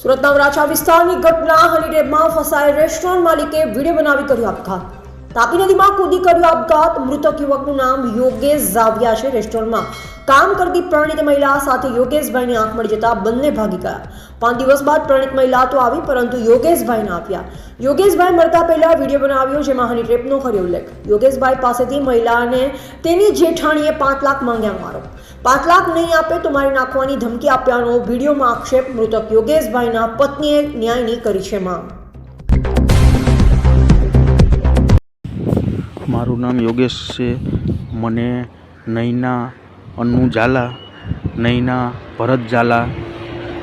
સુરતના વરાછા વિસ્તારની ઘટના હનીડેબમાં ફસાયેલ રેસ્ટોરન્ટ માલિકે વીડિયો બનાવી કર્યો આપઘાત. તાપી નદીમાં કૂદી કર્યો આપઘાત. મૃતક યુવકનું નામ યોગેશ ઝાવિયા છે. રેસ્ટોરન્ટમાં કામ કરતી પ્રણીત મહિલા સાથે યોગેશભાઈની આંખ મળી જતા બંને ભાગી ગયા. પાંચ દિવસ બાદ પ્રણીત મહિલા તો આવી, પરંતુ યોગેશભાઈને આપ્યા. યોગેશભાઈ મળતા પહેલા વીડિયો બનાવ્યો, જેમાં હની ટ્રેપનો કર્યો ઉલ્લેખ. યોગેશભાઈ પાસેથી મહિલાને તેની જેઠાણીએ પાંચ લાખ માંગ્યા આરોપ પાંચ લાખ નહીં આપે તો મારી નાખવાની ધમકી આપ્યાનો વિડીયોમાં આક્ષેપ મૃતક યોગેશભાઈના પત્નીએ ન્યાયની કરી છે માંગ. મારું નામ યોગેશ છે. મને નૈના અન્નુ ઝાલા, નૈના ભરત ઝાલા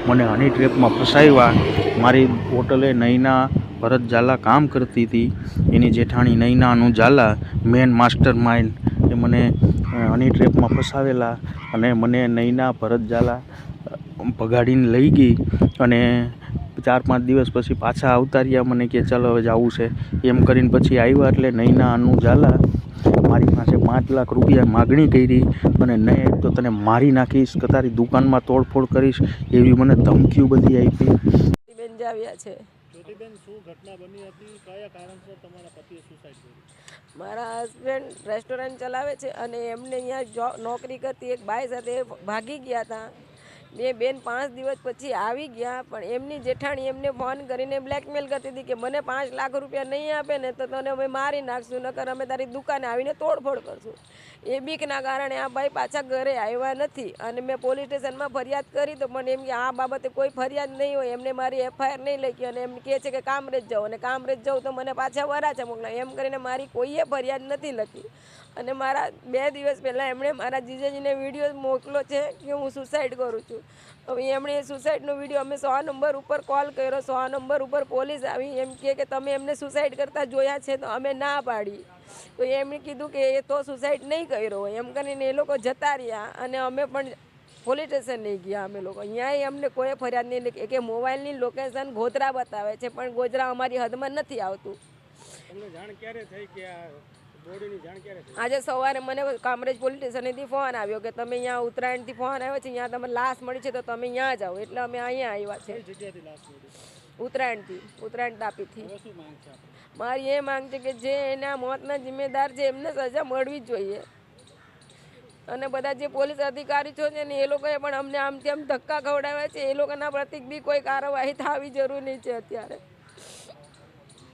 મને હની ટ્રેપમાં ફસાવ્યા મારી હોટલે નૈના ભરત ઝાલા કામ કરતી હતી. એની જેઠાણી નૈના અનુ ઝાલા મેન માસ્ટર માઇન્ડ એ મને હની ટ્રેપમાં ફસાવેલા અને મને નૈના, ભરત ઝાલા ભગાડીને લઈ ગઈ અને ચાર પાંચ દિવસ પછી પાછા આવતા રહ્યા. મને કે ચાલો હવે જવું છે. એમ કરીને પછી આવ્યા એટલે નૈના, અનુ ઝાલા મારી પાસે પાંચ લાખ રૂપિયા માગણી કરી અને નહીં તો તને મારી નાખીશ કે તારી દુકાનમાં તોડફોડ કરીશ એવી મને ધમકીઓ બધી આપી. બેન આવ્યા છે. શું ઘટના બની હતી? કયા કારણસર તમારા પતિએ સુસાઇડ કર્યું? મારા હસબન્ડ રેસ્ટોરન્ટ ચલાવે છે અને એમને અહીંયા નોકરી કરતી એક બાઈ સાથે ભાગી ગયા હતા. બે બેન પાંચ દિવસ પછી આવી ગયા, પણ એમની જેઠાણી એમને ફોન કરીને બ્લેકમેલ કરતી હતી કે મને પાંચ લાખ રૂપિયા નહીં આપે ને તો તને અમે મારી નાખશું, નકર અમે તારી દુકાને આવીને તોડફોડ કરશું. એ બીકના કારણે આ ભાઈ પાછા ઘરે આવ્યા નથી અને મેં પોલીસ સ્ટેશનમાં ફરિયાદ કરી તો પણ એમ કે આ બાબતે કોઈ ફરિયાદ નહીં હોય, એમને મારી એફઆઈઆર નહીં લખી અને એમ કહે છે કે કામરેજ જાઓ અને કામરેજ જાઉં તો મને પાછા વરાછા મોકલા એમ કરીને મારી કોઈએ ફરિયાદ નથી લખી. અને મારા બે દિવસ પહેલાં એમણે મારા જીજાજીને વીડિયો મોકલો છે કે હું સુસાઇડ કરું છું. હવે એમણે સુસાઇડનો વીડિયો અમે સો નંબર ઉપર કોલ કર્યો. સો નંબર ઉપર પોલીસ આવી. એમ કહે કે તમે એમને સુસાઇડ કરતા જોયા છે તો અમે ના પાડી. તો એમણે કીધું કે એ તો સુસાઇડ નહીં કર્યો એમ કરીને એ લોકો જતા રહ્યા અને અમે પણ પોલીસ સ્ટેશન નહીં ગયા અમે લોકો. અહીંયા અમને કોઈ ફરિયાદ નહીં. લખી કે મોબાઈલની લોકેશન ગોધરા બતાવે છે, પણ ગોધરા અમારી હદમાં નથી આવતું. આજે સવારે મને કામરેજ પોલીસ સ્ટેશનેથી ફોન આવ્યો કે તમે અહીંયા ઉત્તરાયણથી ફોન આવ્યો છે અહીંયા તમે લાશ મળી છે તો તમે અહીંયા જાઓ એટલે અમે અહીંયા આવ્યા છે. ઉત્તરાયણથી ઉત્તરાયણ તાપીથી. છે મારી એ માંગ છે કે જે એના મોતના જિમ્મેદાર છે એમને સજા મળવી જ જોઈએ. અને બધા જે પોલીસ અધિકારી છે ને એ લોકોએ પણ અમને આમ તેમ ધક્કા ખવડાવ્યા છે. એ લોકોના પ્રતિક બી કોઈ કાર્યવાહી થવી જરૂરી છે અત્યારે.